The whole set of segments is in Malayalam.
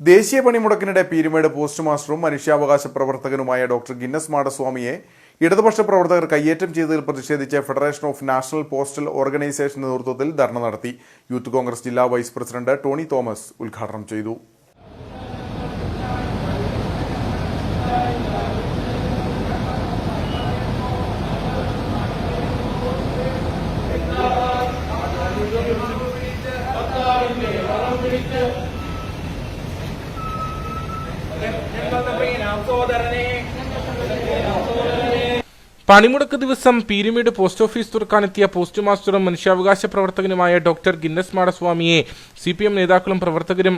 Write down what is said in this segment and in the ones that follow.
ദേശീയ പണിമുടക്കിനിടെ പീരുമേട് പോസ്റ്റ് മാസ്റ്ററും മനുഷ്യാവകാശ പ്രവർത്തകനുമായ ഡോക്ടർ ഗിന്നസ് മാടസ്വാമിയെ ഇടതുപക്ഷ പ്രവർത്തകർ കയ്യേറ്റം ചെയ്തതിൽ പ്രതിഷേധിച്ച് federation of national postal organisation നേതൃത്വത്തിൽ ധർണ നടത്തി. യൂത്ത് കോൺഗ്രസ് ജില്ലാ വൈസ് പ്രസിഡന്റ് ടോണി തോമസ് ഉദ്ഘാടനം ചെയ്തു. പണിമുടക്ക് ദിവസം പീരുമേട് പോസ്റ്റ് ഓഫീസ് തുറക്കാനെത്തിയ പോസ്റ്റ് മാസ്റ്ററും മനുഷ്യാവകാശ പ്രവർത്തകനുമായ ഡോക്ടർ ഗിന്നസ് മാടസ്വാമിയെ സി പി എം നേതാക്കളും പ്രവർത്തകരും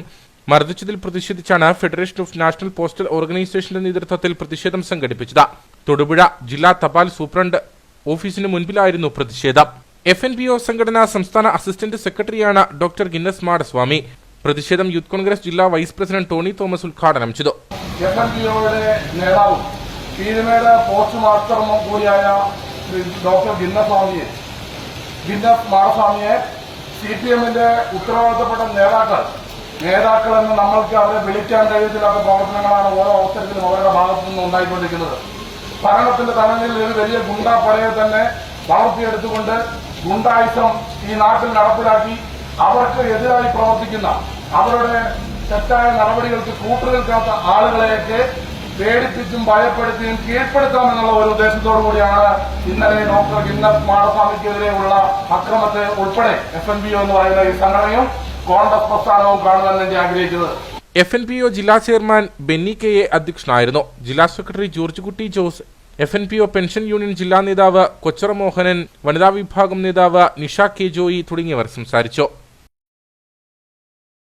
മർദ്ദിച്ചതിൽ പ്രതിഷേധിച്ചാണ് ഫെഡറേഷൻ ഓഫ് നാഷണൽ പോസ്റ്റൽ ഓർഗനൈസേഷന്റെ നേതൃത്വത്തിൽ പ്രതിഷേധം സംഘടിപ്പിച്ചത്. തൊടുപുഴ ജില്ലാ തപാൽ സൂപ്രണ്ട് ഓഫീസിന് മുൻപിലായിരുന്നു പ്രതിഷേധം. എഫ് എൻ പി ഒ സംഘടന സംസ്ഥാന അസിസ്റ്റന്റ് സെക്രട്ടറിയാണ് ഡോക്ടർ ഗിന്നസ് മാടസ്വാമി. പ്രതിഷേധം യൂത്ത് കോൺഗ്രസ് ജില്ലാ വൈസ് പ്രസിഡന്റ് ടോണി തോമസ് ഉദ്ഘാടനം ചെയ്തു. എഫ് എൻ പി ഒയുടെ നേതാവും പീരുമേട് പോസ്റ്റ് മാസ്റ്ററും കൂടിയായ ഡോക്ടർ ഭിന്നസ്വാമിയെ ഭിന്ന മാടസ്വാമിയെ സി പി എമ്മിന്റെ ഉത്തരവാദിത്തപ്പെട്ട നേതാക്കൾ നേതാക്കളെന്ന് നമ്മൾക്ക് അവരെ വിളിക്കാൻ കഴിയത്തില്ലാത്ത പ്രവർത്തനങ്ങളാണ് ഓരോ അവസരത്തിലും അവരുടെ ഭാഗത്തു നിന്ന് ഉണ്ടായിക്കൊണ്ടിരിക്കുന്നത്. ഭരണത്തിന്റെ തലങ്ങളിൽ ഒരു വലിയ ഗുണ്ടാപ്പടയെ തന്നെ വളർത്തിയെടുത്തുകൊണ്ട് ഗുണ്ടായുസം ഈ നാട്ടിൽ നടപ്പിലാക്കി അവർക്ക് എതിരായി പ്രവർത്തിക്കുന്ന അവരുടെ തെറ്റായ നടപടികൾക്ക് കൂട്ടുനിൽക്കാത്ത ആളുകളെയൊക്കെ പേടിപ്പിച്ചും ഭയപ്പെടുത്തിയും കീഴ്പ്പെടുത്താം എന്നുള്ള ഒരു ഉദ്ദേശത്തോടു കൂടിയാണ് ഇന്നലെ ഡോക്ടർ ഗിന്നസ് മാടസ്വാമിക്കെതിരെയുള്ള അക്രമത്തെ ഉൾപ്പെടെ എഫ് എൻ ബി എന്ന് പറയുന്ന ഈ സംഘടനയും കോൺഗ്രസ് പ്രസ്ഥാനവും കാണുവാൻ വേണ്ടി ആഗ്രഹിച്ചത് എഫ് എൻ പി ഒ ജില്ലാ ചെയർമാൻ ബെന്നി കെ എ അധ്യക്ഷനായിരുന്നു. ജില്ലാ secretary George Kutty Jose F N P O pension union ജില്ലാ നേതാവ് കൊച്ചറ മോഹനൻ വനിതാ വിഭാഗം നേതാവ് നിഷ കെ ജോയി തുടങ്ങിയവർ സംസാരിച്ചു.